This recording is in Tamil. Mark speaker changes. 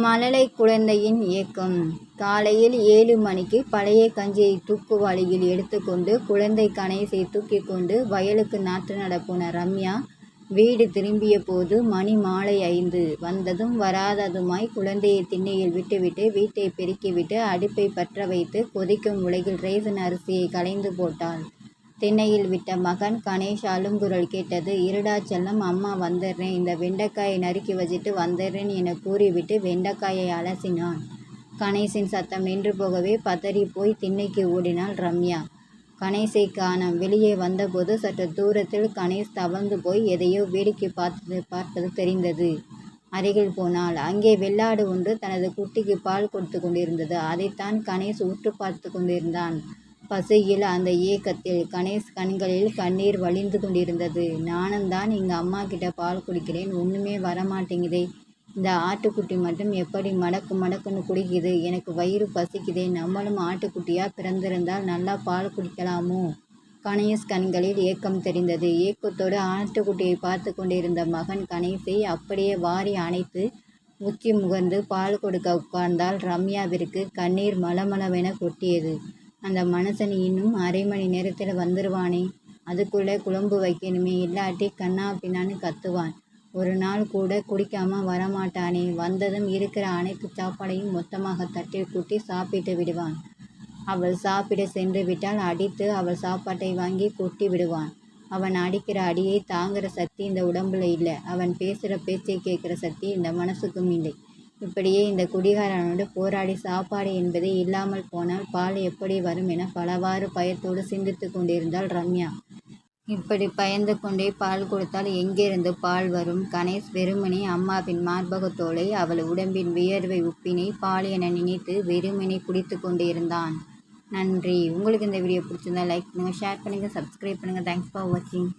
Speaker 1: மழலை குழந்தையின் ஏக்கம் காலையில் ஏழு மணிக்கு பழைய கஞ்சியை தூக்குவாளியில் எடுத்துக்கொண்டு குழந்தை கணேசை தூக்கி கொண்டு வயலுக்கு நாற்று நடப்போன ரம்யா வீடு திரும்பிய போது மணி மாலை ஐந்து. வந்ததும் வராததுமாய் குழந்தையை திண்ணையில் விட்டுவிட்டு வீட்டை பெருக்கிவிட்டு அடுப்பை பற்ற வைத்து கொதிக்கும் உலகில் ரேசன் அரிசியை களைந்து போட்டாள். திண்ணையில் விட்ட மகன் கணேஷ் அழுங்குரல் கேட்டது இருடா செல்லம் அம்மா வந்துடுறேன் இந்த வெண்டைக்காயை நறுக்கி வச்சுட்டு வந்துடுறேன் என கூறிவிட்டு வெண்டைக்காயை அலசினான். கணேசின் சத்தம் நின்று போகவே பதறி போய் திண்ணைக்கு ஓடினாள் ரம்யா. கணேசை காணம் வெளியே வந்தபோது சற்று தூரத்தில் கணேஷ் தவழ்ந்து போய் எதையோ வேடிக்கை பார்த்தது பார்ப்பது தெரிந்தது. அருகில் போனால் அங்கே வெள்ளாடு ஒன்று தனது குட்டிக்கு பால் கொடுத்து கொண்டிருந்தது. அதைத்தான் கணேஷ் உற்று பார்த்து கொண்டிருந்தான். பசியில் அந்த ஏக்கத்தில் கணேஷ் கண்களில் கண்ணீர் வழிந்து கொண்டிருந்தது. நானும் தான் எங்கள் அம்மா கிட்ட பால் குடிக்கிறேன். ஒன்றுமே வரமாட்டேங்குதே. இந்த ஆட்டுக்குட்டி மட்டும் எப்படி மடக்கு மடக்குன்னு குடிக்குது? எனக்கு வயிறு பசிக்குதே. நம்மளும் ஆட்டுக்குட்டியாக பிறந்திருந்தால் நல்லா பால் குடிக்கலாமோ? கணேஷ் கண்களில் ஏக்கம் தெரிந்தது. ஏக்கத்தோடு ஆட்டுக்குட்டியை பார்த்து கொண்டிருந்த மகன் கணேஷை அப்படியே வாரி அணைத்து முக்கி முகர்ந்து பால் கொடுக்க உட்கார்ந்தால் ரம்யாவிற்கு கண்ணீர் மலமளவென கொட்டியது. அந்த மனுஷன் இன்னும் அரை மணி நேரத்தில் வந்துடுவானே அதுக்குள்ளே குழம்பு வைக்கணுமே இல்லாட்டி கண்ணா பின்னான்னு கத்துவான். ஒரு நாள் கூட குடிக்காமல் வரமாட்டானே. வந்ததும் இருக்கிற அனைத்து சாப்பாடையும் மொத்தமாக தட்டில் கூட்டி சாப்பிட்டு விடுவான். அவள் சாப்பிட சென்று விட்டால் அடித்து அவள் சாப்பாட்டை வாங்கி கொட்டி விடுவான். அவன் அடிக்கிற அடியை தாங்குகிற சக்தி இந்த உடம்புல இல்லை. அவன் பேசுகிற பேச்சை கேட்குற சக்தி இந்த மனசுக்கும் இல்லை. இப்படியே இந்த குடிகாரனோடு போராடி சாப்பாடு என்பதே இல்லாமல் போனால் பால் எப்படி வரும் என பலவாறு பயத்தோடு சிந்தித்து கொண்டிருந்தாள் ரம்யா. இப்படி பயந்து கொண்டே பால் கொடுத்தால் எங்கிருந்து பால் வரும்? கணேஷ் வெறுமனே அம்மாவின் மார்பகத்தோலை அவள் உடம்பின் வியர்வை உப்பினை பால் என நினைத்து வெறுமனே குடித்து கொண்டிருந்தான். நன்றி. உங்களுக்கு இந்த வீடியோ பிடிச்சிருந்தா லைக் பண்ணுங்கள் ஷேர் பண்ணுங்கள் சப்ஸ்கிரைப் பண்ணுங்கள் தேங்க்ஸ் ஃபார் வாட்சிங்